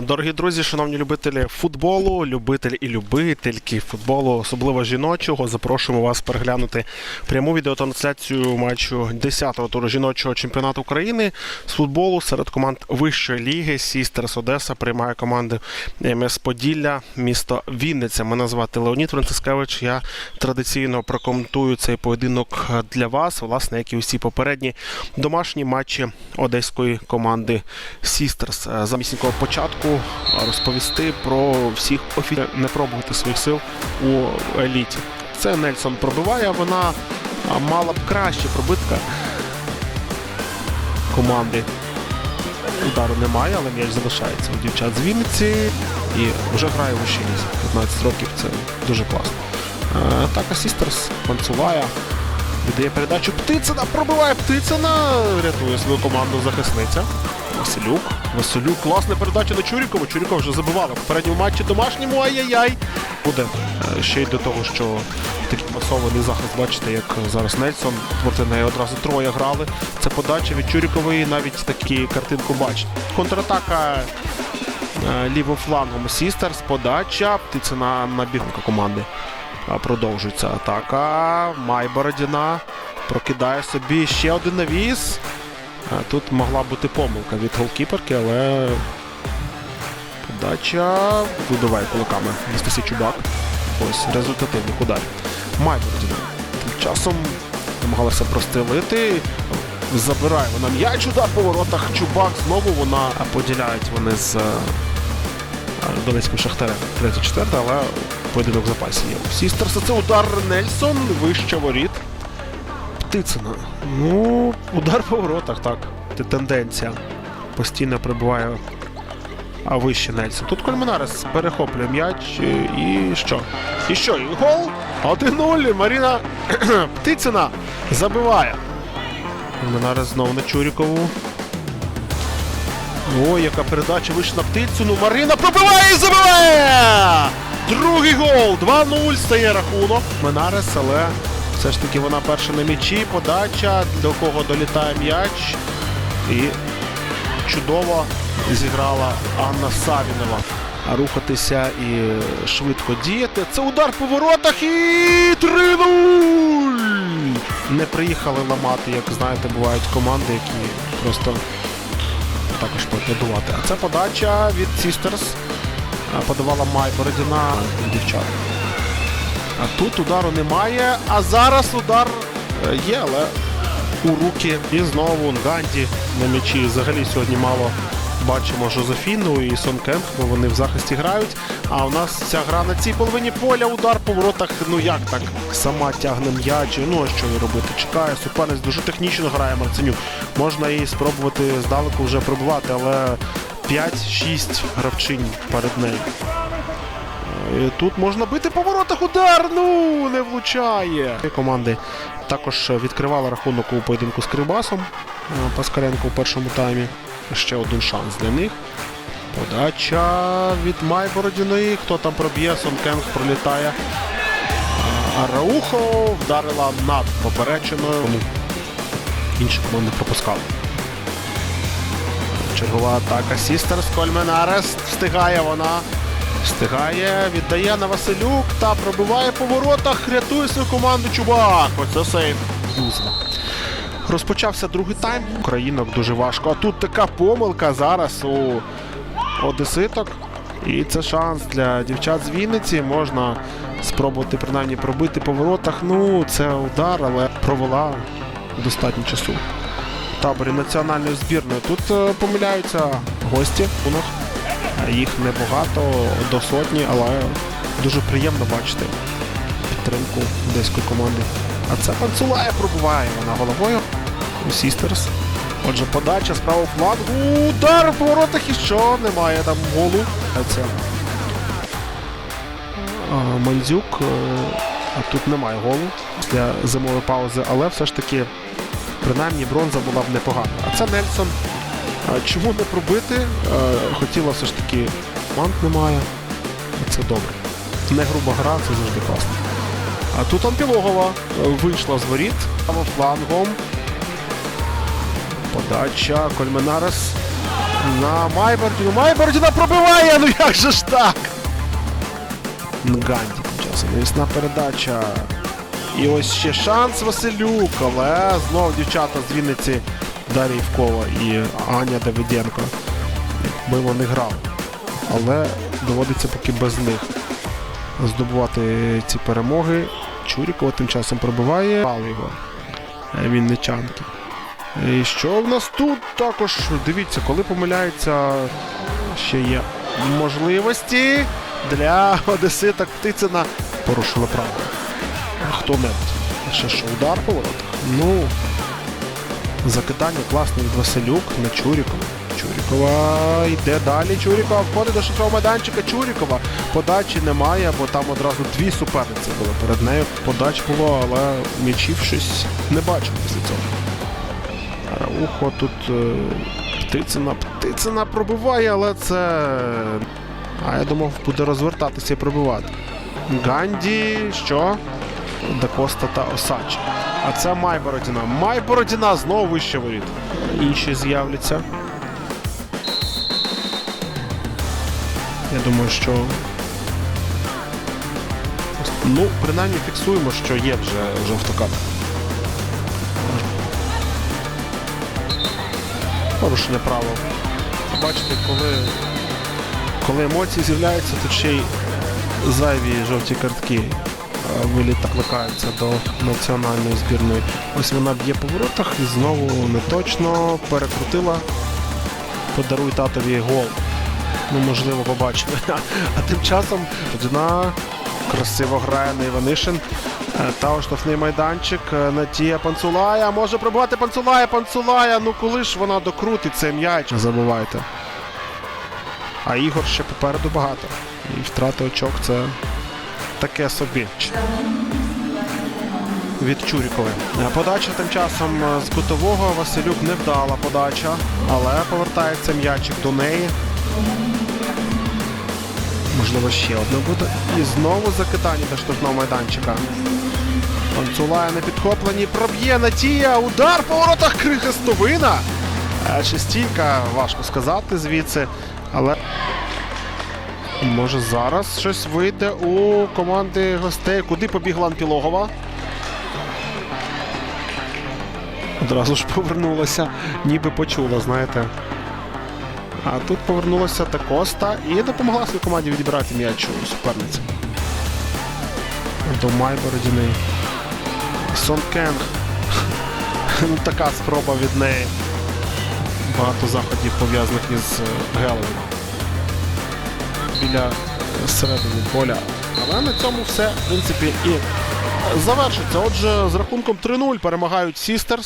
Дорогі друзі, шановні любителі футболу, любителі і любительки футболу, особливо жіночого, запрошуємо вас переглянути пряму відеотрансляцію матчу 10-го туру жіночого чемпіонату України з футболу серед команд вищої ліги. Сістерс Одеса приймає команди МС Поділля, місто Вінниця. Мене звати Леонід Францискевич. Я традиційно прокоментую цей поєдинок для вас, власне, як і усі попередні домашні матчі одеської команди Сістерс. Е, Заміснього початку розповісти про всіх офіцерів не пробувати своїх сил у еліті. Це Нельсон пробиває. Вона мала б краще пробитка команди. Удару немає, але м'яч залишається у дівчат з Вінниці і вже грає в лізі. 15 років це дуже класно. Е, Атака Сістерс Панцуває. Віддає передачу Птицина, пробиває Птицина, рятує свою команду захисниця. Василюк. Василюк, класна передача на Чурікова. Чурікова вже забивала в попередньому матчі домашньому. Ай-яй-яй. Буде е, ще й до того, що такий масований захист, бачите, як зараз Нельсон. Проти неї одразу троє грали. Це подача від Чурікової, навіть такі картинку бачите. Контратака е, лівим флангом Сістерс. Подача. Птицина на бігунка команди. Продовжується атака. Май Бородіна прокидає собі ще один навіс. Тут могла бути помилка від голкіперки, але подача вибиває кулаками Анастасій Чубак. Ось результативних ударів. Май Тим часом намагалася прострелити. Забирає вона м'яч удар по воротах. Чубак знову вона поділяють вони з е, Донецьким Шахтарем 3-4, але поєдинок в запасі є. Сістерса це удар Нельсон, вище воріт. Птицина. Ну, удар по воротах, так. Це тенденція. Постійно прибуває а вище Нельсон. Тут Кольманарес перехоплює м'яч і, і що? І що? І гол? 1-0. Маріна Птицина забиває. Кольманарес знову на Чурікову. Ой, яка передача вийшла на птицю. Ну Марина пробиває і забиває! Другий гол. 2-0 стає рахунок. Менарес, але все ж таки вона перша на м'ячі. Подача, до кого долітає м'яч. І чудово зіграла Анна Савінова. А Рухатися і швидко діяти. Це удар по воротах і 3-0! Не приїхали ламати, як знаєте, бувають команди, які просто також поаплодувати. А це подача від Сістерс. Подавала Май Бородіна дівчат. А тут удару немає. А зараз удар е, є, але у руки. І знову Нганді на м'ячі. Взагалі сьогодні мало бачимо Жозефіну і Сон Кемп, бо вони в захисті грають. А у нас ця гра на цій половині поля, удар по воротах. Ну як так? Сама тягне м'яч. Ну а що їй робити? Чекає, суперець дуже технічно грає Марценюк. Можна і спробувати здалеку вже пробувати, але 5-6 гравчинь перед нею. Е, Тут можна бити по воротах удар. Ну не влучає. Команди також відкривали рахунок у поєдинку з Кривбасом. Е, Паскаренко у першому таймі. Ще один шанс для них. Подача від Майбородіної. Хто там проб'є? Сонкенг пролітає. А Араухо вдарила над поперечиною. Тому інші команди пропускали. Чергова атака Сістерс Кольменарес. Встигає вона. Встигає, віддає на Василюк та пробиває по воротах. Рятує свою команду Чубак. Оце сейв Юзла. Розпочався другий тайм. Українок дуже важко. А тут така помилка зараз у одеситок. І це шанс для дівчат з Вінниці. Можна спробувати принаймні пробити по воротах. Ну, це удар, але провела достатньо часу. В таборі національної збірної. Тут е, помиляються гості. У них їх небагато, до сотні, але дуже приємно бачити підтримку одеської команди. А це Панцулає пробуває вона головою у Сістерс. Отже, подача з правого флангу. Удар по воротах і що? Немає там голу. Це а, Мандзюк. е, А тут немає голу після зимової паузи, але все ж таки, принаймні, бронза була б непогана. А це Нельсон. Чому не пробити? Хотіла все ж таки мант немає. Це добре. Не груба гра, це завжди класно. А тут Ампілогова е, вийшла з воріт флангом. Подача Кольменарес. на Майбордіну. Майбордіна пробиває! Ну як же ж так? Нганді тим часом. Навісна передача. І ось ще шанс Василюк, але знов дівчата з Вінниці Дар'я Івкова і Аня Давиденко. Якби вони грали. Але доводиться поки без них здобувати ці перемоги. Чурікова тим часом пробиває. Пали його. е, Вінничанки. І що в нас тут також? Дивіться, коли помиляється, ще є можливості для Одесита Птицина. Порушили право. Хто-небудь. Ще що, удар по воротах? Ну, закидання класне від Василюк на Чурікова. Чурікова йде далі. Чурікова входить до шостого майданчика. Чурікова. Подачі немає, бо там одразу дві суперниці були перед нею. Подач було, але м'ячів не бачив після цього. Раухо тут е, Птицина. Птицина пробиває, але це. А я думав, буде розвертатися і пробивати. Ганді, що? Дакоста та Осачі. А це Майбородіна. Майбородіна знову вище воріт. Інші з'являться. Я думаю, що. Ну, принаймні фіксуємо, що є вже жовта картка. Порушення правил. Бачите, коли, коли емоції з'являються, то ще й зайві жовті картки виліт кликаються до національної збірної. Ось вона б'є по воротах і знову неточно перекрутила. Подаруй татові гол. Ну, можливо, побачимо. А тим часом одна красиво грає на Іванишин. Е, Та штрафний майданчик. е, Натія Панцулая. Може пробувати Панцулая, Панцулая. Ну коли ж вона докрутить цей м'яч, не забувайте. А ігор ще попереду багато. І втрати очок це таке собі. Від Чурікової. Е, Подача тим часом е, з кутового Василюк не вдала подача, але повертається м'ячик до неї. Можливо, ще одне буде. І знову закидання до штрафного майданчика. Панцулая на підхопленні. Проб'є Натія. Удар по воротах Крихестовина. Е, Чи стійка, важко сказати звідси. Але може зараз щось вийде у команди гостей. Куди побігла Антилогова? Одразу ж повернулася, ніби почула, знаєте. А тут повернулася та Коста і допомогла своїй команді відібрати м'яч у суперниці. До Майбородіни. Сон. Ну, така спроба від неї. Багато заходів пов'язаних із е, Геловим. Біля е, середини поля. Але на цьому все, в принципі, і завершиться. Отже, з рахунком 3-0 перемагають Сістерс.